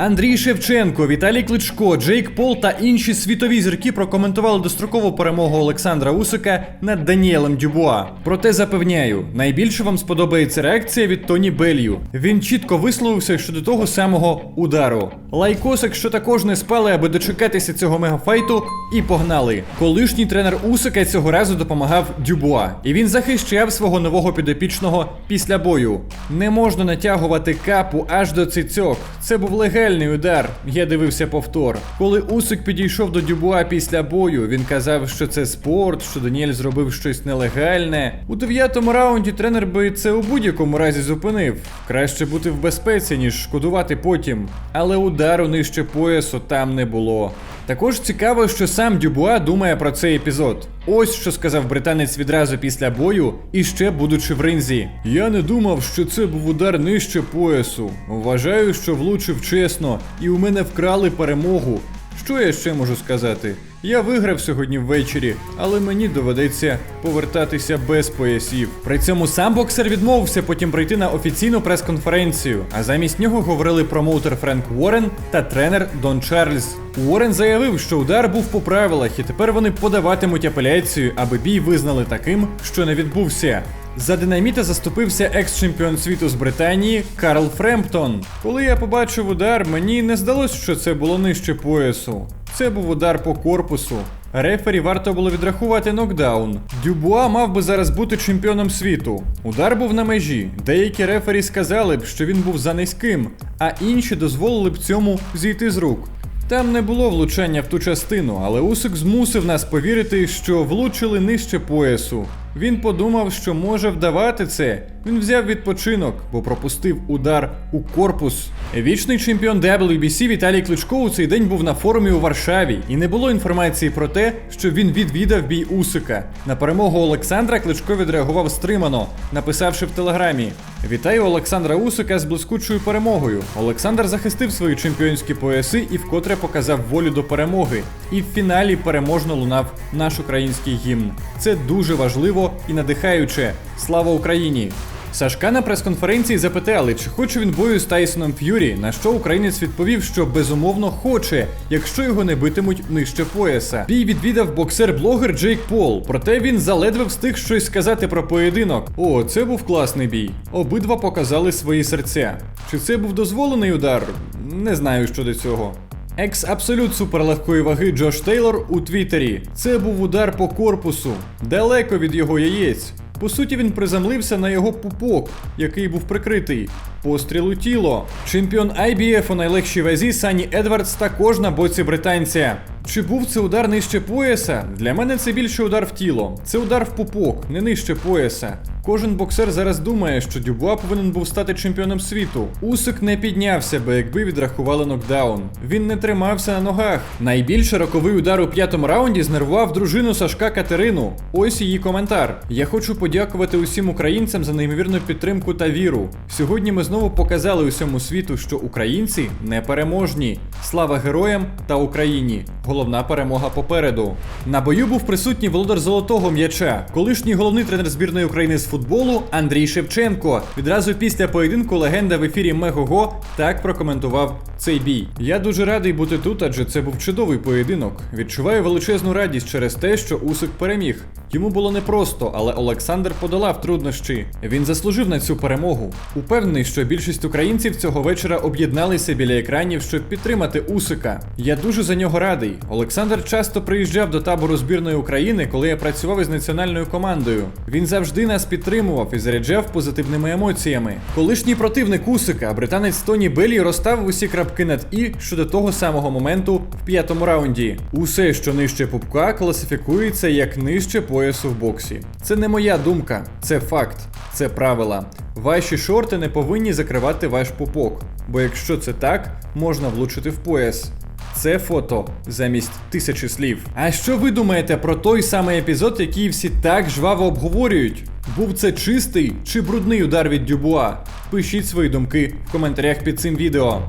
Андрій Шевченко, Віталій Кличко, Джейк Пол та інші світові зірки прокоментували дострокову перемогу Олександра Усика над Даніелем Дюбуа. Проте запевняю, найбільше вам сподобається реакція від Тоні Белью. Він чітко висловився щодо того самого удару. Лайкосик, що також не спали, аби дочекатися цього мегафайту, і погнали. Колишній тренер Усика цього разу допомагав Дюбуа, і він захищав свого нового підопічного після бою. Не можна натягувати капу аж до цицьок. Це був легальний удар. Я дивився повтор. Коли Усик підійшов до Дюбуа після бою, він казав, що це спорт, що Даніель зробив щось нелегальне. У дев'ятому раунді тренер би це у будь-якому разі зупинив. Краще бути в безпеці, ніж шкодувати потім. Але удару нижче поясу там не було. Також цікаво, що сам Дюбуа думає про цей епізод. Ось що сказав британець відразу після бою, і ще будучи в ринзі. Я не думав, що це був удар нижче поясу. Вважаю, що влучив чесно, і у мене вкрали перемогу. Що я ще можу сказати? Я виграв сьогодні ввечері, але мені доведеться повертатися без поясів. При цьому сам боксер відмовився потім прийти на офіційну прес-конференцію, а замість нього говорили промоутер Френк Уоррен та тренер Дон Чарльз. Уоррен заявив, що удар був по правилах, і тепер вони подаватимуть апеляцію, аби бій визнали таким, що не відбувся. За динаміта заступився екс-чемпіон світу з Британії Карл Фремптон. Коли я побачив удар, мені не здалося, що це було нижче поясу. Це був удар по корпусу. Рефері варто було відрахувати нокдаун. Дюбуа мав би зараз бути чемпіоном світу. Удар був на межі. Деякі рефері сказали б, що він був за низьким, а інші дозволили б цьому зійти з рук. Там не було влучання в ту частину, але Усик змусив нас повірити, що влучили нижче поясу. Він подумав, що може вдавати це. Він взяв відпочинок, бо пропустив удар у корпус. Вічний чемпіон WBC Віталій Кличко у цей день був на форумі у Варшаві, і не було інформації про те, що він відвідав бій Усика. На перемогу Олександра Кличко відреагував стримано, написавши в телеграмі: Вітаю Олександра Усика з блискучою перемогою. Олександр захистив свої чемпіонські пояси і вкотре показав волю до перемоги. І в фіналі переможно лунав наш український гімн. Це дуже важливо і надихаюче. Слава Україні! Сашка на прес-конференції запитали, чи хоче він бою з Тайсоном Ф'юрі, на що українець відповів, що безумовно хоче, якщо його не битимуть нижче пояса. Бій відвідав боксер-блогер Джейк Пол, проте він заледве встиг щось сказати про поєдинок. О, це був класний бій. Обидва показали свої серця. Чи це був дозволений удар? Не знаю щодо цього. Екс абсолют суперлегкої ваги Джош Тейлор у Твіттері. Це був удар по корпусу, далеко від його яєць. По суті, він приземлився на його пупок, який був прикритий. Постріл у тіло. Чемпіон IBF у найлегшій вазі Сані Едвардс також на боці британця. Чи був це удар нижче пояса? Для мене це більше удар в тіло. Це удар в пупок, не нижче пояса. Кожен боксер зараз думає, що Дюбуа повинен був стати чемпіоном світу. Усик не піднявся би, якби відрахували нокдаун. Він не тримався на ногах. Найбільше роковий удар у п'ятому раунді знервував дружину Сашка Катерину. Ось її коментар. Я хочу подякувати усім українцям за неймовірну підтримку та віру. Сьогодні ми знову показали усьому світу, що українці непереможні. Слава героям та Україні! Головна перемога попереду. На бою був присутній володар золотого м'яча, колишній головний тренер збірної України з футболу Андрій Шевченко. Відразу після поєдинку легенда в ефірі Мегого так прокоментував цей бій. Я дуже радий бути тут, адже це був чудовий поєдинок. Відчуваю величезну радість через те, що Усик переміг. Йому було непросто, але Олександр подолав труднощі. Він заслужив на цю перемогу. Упевнений, що більшість українців цього вечора об'єдналися біля екранів, щоб підтримати Усика. Я дуже за нього радий. Олександр часто приїжджав до табору збірної України, коли я працював із національною командою. Він завжди нас підтримував і заряджав позитивними емоціями. Колишній противник Усика, британець Тоні Беллі, розставив усі крапки над і щодо того самого моменту в п'ятому раунді. Усе, що нижче пупка, класифікується як нижче поясу в боксі. Це не моя думка, це факт, це правила. Ваші шорти не повинні закривати ваш пупок, бо якщо це так, можна влучити в пояс. Це фото замість тисячі слів. А що ви думаєте про той самий епізод, який всі так жваво обговорюють? Був це чистий чи брудний удар від Дюбуа? Пишіть свої думки в коментарях під цим відео.